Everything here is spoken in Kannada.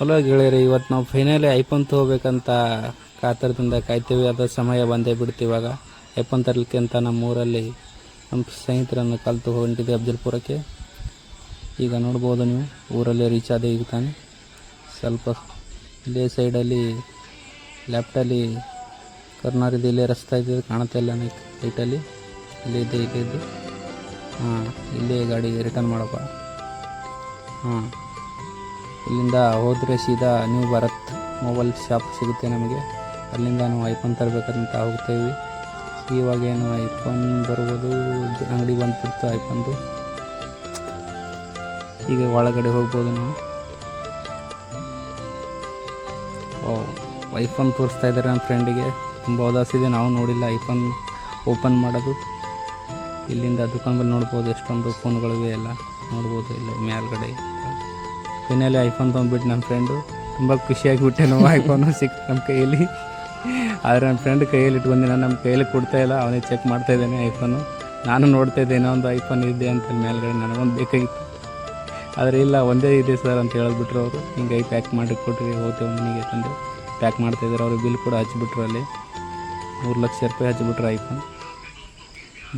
ಹಲೋ ಗೆಳೆಯರಿ ಇವತ್ತು ನಾವು ಫೈನಲಿ ಐಫೋನ್ ತೊಗೋಬೇಕಂತ ಕಾತರದಿಂದ ಕಾಯ್ತೀವಿ. ಅದರ ಸಮಯ ಬಂದೇ ಬಿಡ್ತು ಇವಾಗ. ಐಫೋನ್ ತರಲಿಕ್ಕೆ ಅಂತ ನಮ್ಮ ಊರಲ್ಲಿ ನಮ್ಮ ಸ್ನೇಹಿತರನ್ನು ಕಲ್ತು ಹೊಂಟಿದೆ ಅಬ್ದುಲ್ಪುರಕ್ಕೆ. ಈಗ ನೋಡ್ಬೋದು ನೀವು, ಊರಲ್ಲೇ ರೀಚ್ ಆದೇ ಈಗ ತಾನೆ. ಸ್ವಲ್ಪ ಇಲ್ಲೇ ಸೈಡಲ್ಲಿ ಲ್ಯಾಪ್ಟಲ್ಲಿ ಕರ್ನಾಟಕದ ಇಲ್ಲೇ ರಸ್ತೆ ಇದೆ, ಕಾಣುತ್ತಾ ಇಲ್ಲ ಲೈಟಲ್ಲಿ ಇಲ್ಲೇ ಇದೆ ಇಲ್ಲೇ ಇದೆ. ಹಾಂ, ಇಲ್ಲೇ ಗಾಡಿ ರಿಟರ್ನ್ ಮಾಡಪ್ಪ. ಹಾಂ. ಇಲ್ಲಿಂದ ಹೋದರೆ ಸೀದಾ ನ್ಯೂ ಭಾರತ್ ಮೊಬೈಲ್ ಶಾಪ್ ಸಿಗುತ್ತೆ ನಮಗೆ. ಅಲ್ಲಿಂದ ನಾವು ಐಫೋನ್ ತರಬೇಕಂತ ಹೋಗ್ತೇವೆ. ಇವಾಗ ಏನು ಐಫೋನ್ ಬರ್ಬೋದು, ಅಂಗಡಿ ಬಂದ್ಬಿಡ್ತು ಐಫೋನ್ದು. ಈಗ ಒಳಗಡೆ ಹೋಗ್ಬೋದು ನಾವು. ಐಫೋನ್ ತೋರಿಸ್ತಾ ಇದ್ದಾರೆ ನನ್ನ ಫ್ರೆಂಡಿಗೆ. ತುಂಬ ಉದಾಸಿದೆ ನಾವು ನೋಡಿಲ್ಲ ಐಫೋನ್ ಓಪನ್ ಮಾಡೋದು. ಇಲ್ಲಿಂದ ದುಕಾನ್ ಬಲ್ಲಿ ನೋಡ್ಬೋದು, ಎಷ್ಟೊಂದು ಫೋನ್ಗಳಿವೆ ಎಲ್ಲ ನೋಡ್ಬೋದು ಇಲ್ಲ ಮೇಲ್ಗಡೆ. ಫೈನಲಿ ಐಫೋನ್ ತೊಗೊಂಡ್ಬಿಟ್ಟು ನನ್ನ ಫ್ರೆಂಡು ತುಂಬ ಖುಷಿಯಾಗಿಬಿಟ್ಟೆ ನಾವು ಐಫೋನು ಸಿಕ್ತು ನಮ್ಮ ಕೈಯಲ್ಲಿ. ಆದರೆ ನನ್ನ ಫ್ರೆಂಡ್ ಕೈಯಲ್ಲಿ ಇಟ್ಕೊಂಡಿನ ನಮ್ಮ ಕೈಯಲ್ಲಿ ಕೊಡ್ತಾ ಇಲ್ಲ. ಅವನೇ ಚೆಕ್ ಮಾಡ್ತಾ ಇದ್ದಾನೆ ಐಫೋನು ನಾನು ನೋಡ್ತಾ ಇದ್ದೆ ಇನ್ನೊಂದು ಐಫೋನ್ ಇದೆ ಅಂತ ಮೇಲ್ಗಡೆ ನನಗೊಂದು ಬೇಕಾಗಿತ್ತು. ಆದರೆ ಇಲ್ಲ, ಒಂದೇ ಇದೆ ಸರ್ ಅಂತ ಹೇಳಿಬಿಟ್ರು ಅವರು. ಹಿಂಗಾಗಿ ಪ್ಯಾಕ್ ಮಾಡಿ ಕೊಟ್ರಿ ಹೋಗ್ತೇವೆ ಮನೆಗೆ ತಂದು. ಪ್ಯಾಕ್ ಮಾಡ್ತಾಯಿದ್ದಾರೆ ಅವರು ಬಿಲ್ ಕೂಡ ಹಚ್ಚಿಬಿಟ್ರು ಅಲ್ಲಿ. ಮೂರು ಲಕ್ಷ ರೂಪಾಯಿ ಹಚ್ಚಿಬಿಟ್ರು ಐಫೋನ್